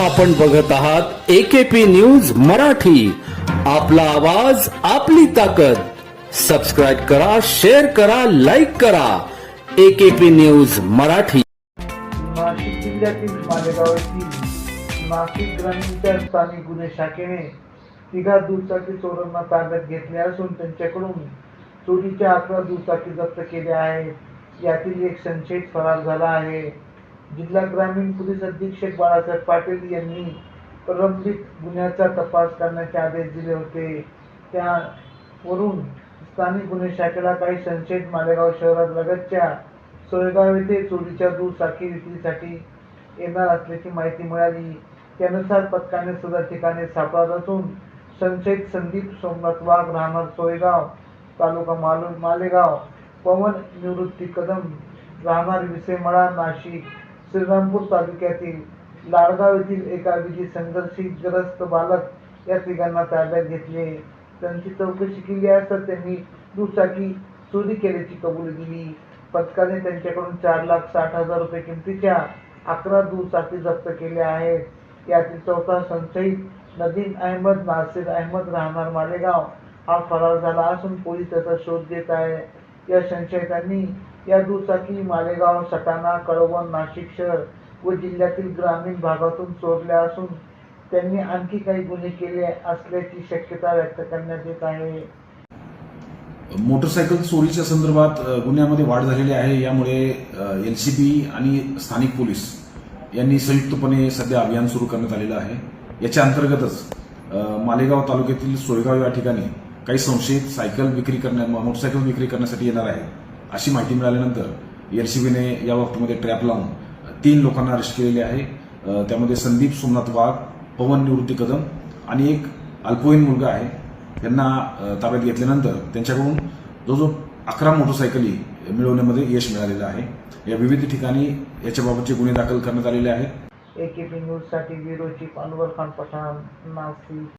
आपण बघत आहात एकेपी न्यूज मराठी. आपला आवाज आपली ताकद. सबस्क्राईब करा शेअर करा लाईक करा. AKP news Marathi. नाशिक जिल्ह्यातील मालेगाव येथील नाशिक ग्रामीणच्या स्थानिक गुन्हे शाखेने तिघा दुचाकी चोरांना ताब्यात घेतले असून त्यांच्याकडून चोरीच्या अकरा दुचाकी जप्त केल्या आहेत. यातील एक संशयित फरार झाला आहे. जिल्हा ग्रामीण पोलीस अधीक्षक बाळासाहेब पाटील यांनी प्रलंबित गुन्ह्याचा तपास करण्याचे आदेश दिले होते. त्यावरून स्थानिक गुन्हे शाखेला काही संशयित मालेगाव शहरात लगतच्या सोयगाव येथे चोरीच्या दुचाकी विक्रीसाठी येणार असल्याची माहिती मिळाली. त्यानुसार पथकाने सदर ठिकाणी सापडत असून संशयित संदीप सोमनाथ वाघ राहणार सोयगाव तालुका मालू मालेगाव. पवन निवृत्ती कदम राहणार विसेमळा नाशिक. श्रीरामपूर तालुक्यातील लाडगाव येथील एका विधी संघर्षग्रस्त बालक या तिघांना ताब्यात घेतले. त्यांची चौकशी केली असता त्यांनी दुचाकी चोरी केल्याची कबुली दिली. पथकाने त्यांच्याकडून चार लाख साठ हजार रुपये किमतीच्या अकरा दुचाकी जप्त केल्या आहेत. यातील चौथा संशयित नदीम अहमद नासिर अहमद राहणार मालेगाव. हा फरार झाला असून पोलीस त्याचा शोध घेत आहे. या संशयितांनी या दुचाकी मालेगाव सटाणा कळवण नाशिक शहर व जिल्ह्यातील ग्रामीण भागातून चोरल्या असून त्यांनी आणखी काही गुन्हे केले असल्याची शक्यता व्यक्त करण्यात येत आहे. मोटरसायकल चोरीच्या संदर्भात गुन्ह्यामध्ये वाढ झालेली आहे. यामुळे एल सी बी आणि स्थानिक पोलीस यांनी संयुक्तपणे सध्या अभियान सुरू करण्यात आलेलं आहे. याच्या अंतर्गतच मालेगाव तालुक्यातील सोयगाव या ठिकाणी काही संशयित सायकल विक्री करण्या मोटरसायकल विक्री करण्यासाठी येणार आहे. अशी माहिती मिळाल्यानंतर एल सी बीने या बाबतीमध्ये ट्रॅप लावून तीन लोकांना अरेस्ट केलेले आहे. त्यामध्ये संदीप सोमनाथ वाघ पवन निवृत्ती कदम आणि एक अल्पवयीन मुलगा आहे. त्यांना ताब्यात घेतल्यानंतर त्यांच्याकडून जवळजवळ अकरा मोटरसायकली मिळवण्यामध्ये यश मिळालेलं आहे. या विविध ठिकाणी याच्याबाबतचे गुन्हे दाखल करण्यात आलेले आहेत. एकेपी न्यूज न्यूजसाठी विरोची अनवर खान पठाण नाशिक.